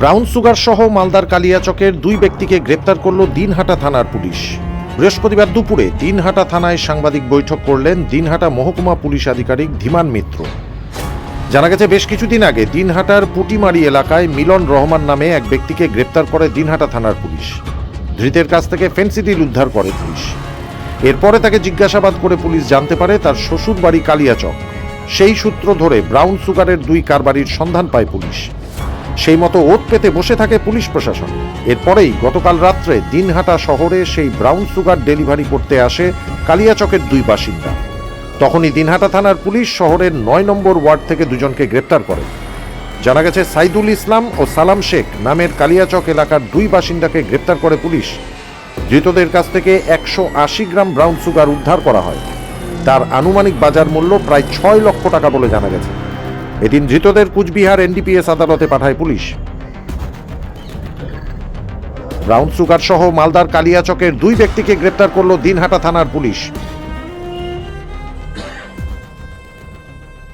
Brown sugar সহ মালদার কালিয়াচকের দুই ব্যক্তিকে গ্রেপ্তার করল দিনহাটা থানার পুলিশ। বৃহস্পতিবার দুপুরে দিনহাটা থানায় সাংবাদিক বৈঠক করলেন দিনহাটা মহকুমা পুলিশ আধিকারিক ধীমান মিত্র। জানা গেছে, বেশ কিছুদিন আগে দিনহাটার পুটিমারি এলাকায় মিলন রহমান নামে এক ব্যক্তিকে গ্রেপ্তার করে দিনহাটা থানার পুলিশ। ধৃতের কাছ থেকে ফেন্সিডিল উদ্ধার করে পুলিশ। এরপরে তাকে জিজ্ঞাসাবাদ করে পুলিশ জানতে পারে, তার শ্বশুর বাড়ি কালিয়াচক। সেই সূত্র ধরে ব্রাউন সুগারের দুই কারবারির সন্ধান পায় পুলিশ। সেই মতো ওত পেতে বসে থাকে পুলিশ প্রশাসন। এরপরেই গতকাল রাত্রে দিনহাটা শহরে সেই ব্রাউন সুগার ডেলিভারি করতে আসে কালিয়াচকের দুই বাসিন্দা। তখনই দিনহাটা থানার পুলিশ শহরের নয় নম্বর ওয়ার্ড থেকে দুজনকে গ্রেপ্তার করে। জানা গেছে, সাইদুল ইসলাম ও সালাম শেখ নামের কালিয়াচক এলাকার দুই বাসিন্দাকে গ্রেপ্তার করে পুলিশ। ধৃতদের কাছ থেকে একশো আশি গ্রাম ব্রাউন সুগার উদ্ধার করা হয়। তার আনুমানিক বাজার মূল্য প্রায় ছয় লক্ষ টাকা বলে জানা গেছে। এদিন ধৃতদের কুচবিহার এনডিপিএস আদালতে পাঠায় পুলিশ। ব্রাউন সুগার সহ মালদার কালিয়াচকের দুই ব্যক্তিকে গ্রেপ্তার করল দিনহাটা থানার পুলিশ।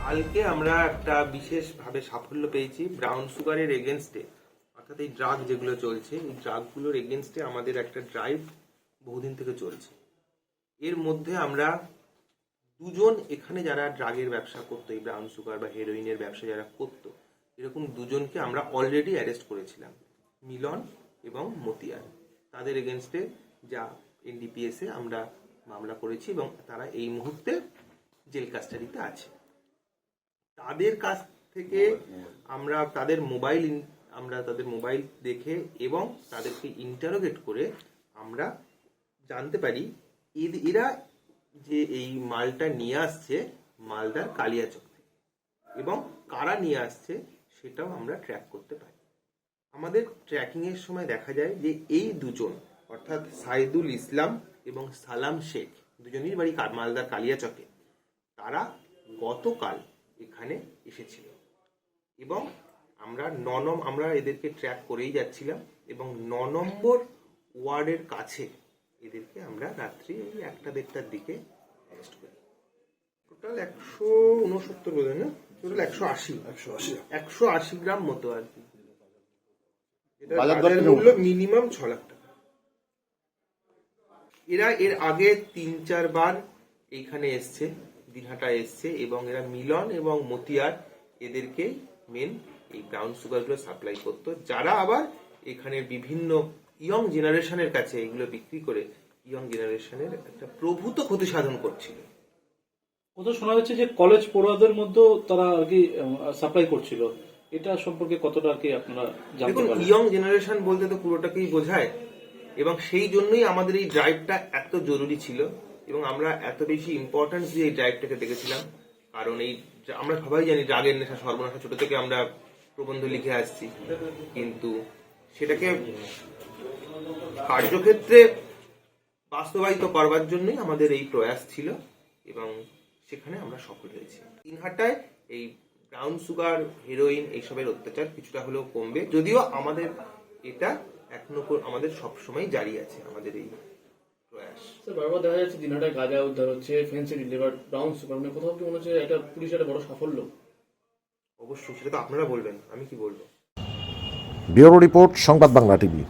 কালকে আমরা একটা বিশেষভাবে সাফল্য পেয়েছি ব্রাউন সুগারের এগেনস্টে অর্থাৎ এই ড্রাগ যেগুলো চলছে, এই ড্রাগগুলোর এগেনস্টে আমাদের একটা ড্রাইভ বহুদিন থেকে চলছে। এর মধ্যে আমরা দুজন এখানে যারা ড্রাগের ব্যবসা করতো এই ব্রাউন সুগার বা হেরোইনের ব্যবসা যারা করতো এরকম দুজনকে আমরা অলরেডি অ্যারেস্ট করেছিলাম মিলন এবং মতিয়ার। তাদের এগেনস্টে যা এনডিপিএসে আমরা মামলা করেছি এবং তারা এই মুহূর্তে জেল কাস্টাডিতে আছে। তাদের কাছ থেকে আমরা তাদের মোবাইল আমরা তাদের মোবাইল দেখে এবং তাদেরকে ইন্টারোগেট করে আমরা জানতে পারি এরা যে এই মালটা নিয়ে আসছে, মালদার কালিয়াচক থেকে। এবং কারা নিয়ে আসছে, সেটাও আমরা ট্র্যাক করতে পারি। আমাদের ট্র্যাকিং এর সময় দেখা যায় যে এই দুজন, অর্থাৎ সাইদুল ইসলাম এবং সালাম শেখ, দুজনেরই বাড়ি মালদার কালিয়াচকে। তারা গতকাল এখানে এসেছিল। এবং আমরা ননম আমরা এদেরকে ট্র্যাক করেই যাচ্ছিলাম এবং ন নম্বর ওয়ার্ডের কাছে এদেরকে আমরা রাত্রি ওই একটা দেড়টার দিকে অ্যারেস্ট করি। টোটাল একশো উনসত্তর বোধ না? টোটাল একশো আশি। একশো আশি। একশো আশি গ্রাম মতো আর কি। বাজার? মূল্য মিনিমাম ছ লাখ টাকা। এরা এর আগে তিন চারবার এইখানে এসছে দিনহাটা এসছে এবং এরা মিলন এবং মতিয়ার এদেরকে মেন এই ব্রাউন সুগারগুলো সাপ্লাই করতো। যারা আবার এখানে বিভিন্ন ইয়ং জেনারেশনের কাছে এগুলো বিক্রি করে ইয়ং জেনারেশনের একটা প্রভূত ক্ষতি সাধন করছিল। কোথাও শোনা যাচ্ছে যে কলেজ পড়ুয়াদের মধ্যেও তারা আর কি সাপ্লাই করছিল। এটা সম্পর্কে কতটা আর কি আপনারা দেখুন ইয়ং জেনারেশন বলতে তো পুরোটাকেই বোঝায় এবং সেই জন্যই আমাদের এই ড্রাইভটা এত জরুরি ছিল এবং আমরা এত বেশি ইম্পর্টেন্স দিয়ে এই ড্রাইভটাকে দেখেছিলাম। কারণ এই আমরা সবাই জানি ড্রাগের নেশা সর্বনাশা ছোট থেকে আমরা প্রবন্ধ লিখে আসছি। কিন্তু সেটাকে কার্যক্ষেত্রে বাস্তবায়িত করবার জন্যই আমাদের এই প্রয়াস ছিল এবং সেখানে আমরা সফল হয়েছি। দিনহাটায় এই ব্রাউন সুগার হেরোইন এইসবের অত্যাচার কিছুটা হলেও কমবে। যদিও আমাদের এটা এখনও আমাদের সবসময় জারি আছে আমাদের এই প্রয়াস। বারবার দেখা যাচ্ছে দিনহাটায় গাঁজা উদ্ধার হচ্ছে ফেন্সি ডিলিভার ব্রাউন সুগার মানে কোথাও কি মনে হচ্ছে এটা পুলিশের একটা বড় সাফল্য? অবশ্যই সেটা তো আপনারা বলবেন আমি কি বলব? ব্যুরো রিপোর্ট সংবাদ বাংলা টিভি।